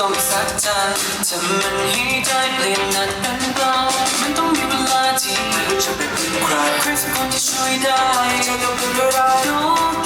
ทำมันให้ได้เปลี่ยนนั้นเป็นเบามันต้องมีเวลาที่เราจะไปเป็นใครใครสักคนที่ช่วยได้จะต้องเป็นเรา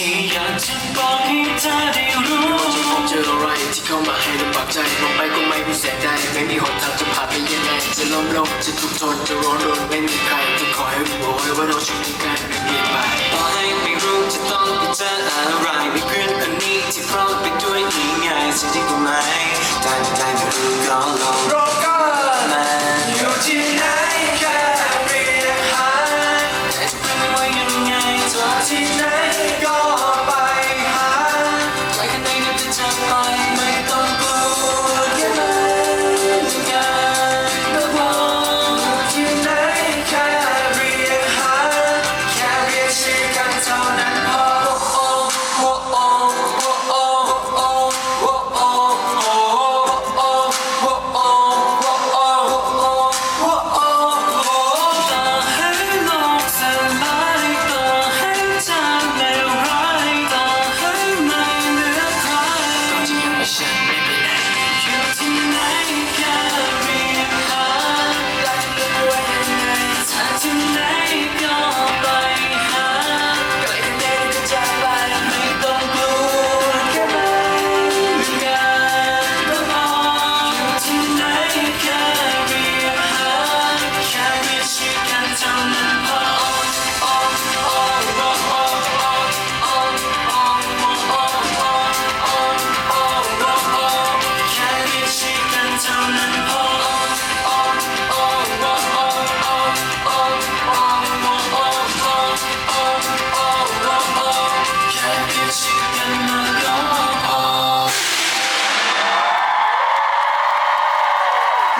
ที่อยากจะบอกให้เธอได้รู้ที่ผมเจออะไรที่เข้ามาให้ลำบากใจมองไปก็ไม่มีแสงได้ไม่มีหนทางจะผ่านไปยังไงจะล้มลงจะทุกข์ทนจะร้อนรนไม่มีใครจะคอยรู้ว่าเราชีวิตกันไม่เปลี่ยนไปต่อให้ไม่รู้จะต้องไปเจออะไรมีเพื่อนคนนี้ที่พร้อมไปด้วยง่ายๆจะดีกว่าไหมได้ไม่ได้ไม่รู้ก็ลอง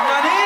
জানি